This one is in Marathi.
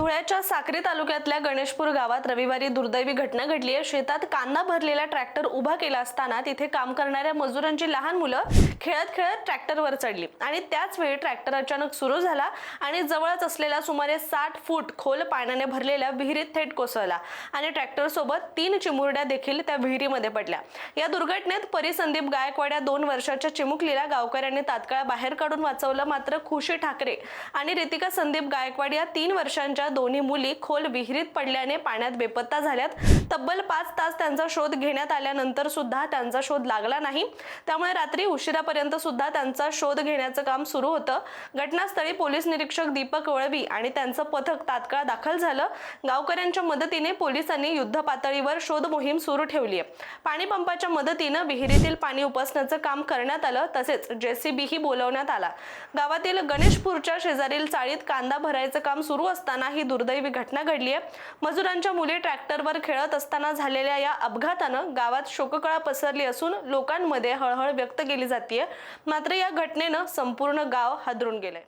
धुळ्याच्या साक्री तालुक्यातल्या गणेशपूर गावात रविवारी दुर्दैवी घटना घडली आहे. शेतात कांदा भरलेला ट्रॅक्टर उभा केला असताना तिथे काम करणाऱ्या मजुरांची लहान मुलं खेळत खेळत ट्रॅक्टरवर चढली. आणि त्याच वेळी ट्रॅक्टर अचानक सुरू झाला आणि जवळच असलेला सुमारे साठ फूट खोल पाण्याने भरलेल्या विहिरीत थेट कोसळला आणि ट्रॅक्टर सोबत तीन चिमुरड्या देखील त्या विहिरीमध्ये पडल्या. या दुर्घटनेत परिसंदीप गायकवाड या दोन वर्षाच्या चिमुकलीला गावकऱ्यांनी तात्काळ बाहेर काढून वाचवलं. मात्र खुशी ठाकरे आणि रितिका संदीप गायकवाड या तीन वर्षांच्या दोन्ही मुली खोल विहिरीत पडल्याने पाण्यात बेपत्ता झाल्यात. तब्बल पाच तास त्यांचा शोध घेण्यात आल्यानंतर सुद्धा त्यांचा शोध लागला नाही. त्यामुळे रात्री उशिरापर्यंत सुद्धा त्यांचा शोध घेण्याचं काम सुरू होतं. घटनास्थळी पोलीस निरीक्षक दीपक वळवी आणि त्यांचं पथक तात्काळ दाखल झालं. गावकऱ्यांच्या मदतीने पोलिसांनी युद्ध पातळीवर शोध मोहीम सुरू ठेवली आहे. पाणी पंपाच्या मदतीनं विहिरीतील पाणी उपसण्याचं काम करण्यात आलं तसेच जेसीबीही बोलवण्यात आला. गावातील गणेशपूरच्या शेजारील चाळीत कांदा भरायचं काम सुरू असताना ही दुर्दैवी घटना घडली आहे मजुरांच्या मुली ट्रॅक्टरवर खेळत असताना झालेल्या या अपघातानं गावात शोककळा पसरली असून लोकांमध्ये हळहळ व्यक्त केली जाते मात्र या घटनेनं संपूर्ण गाव हादरून गेलंय.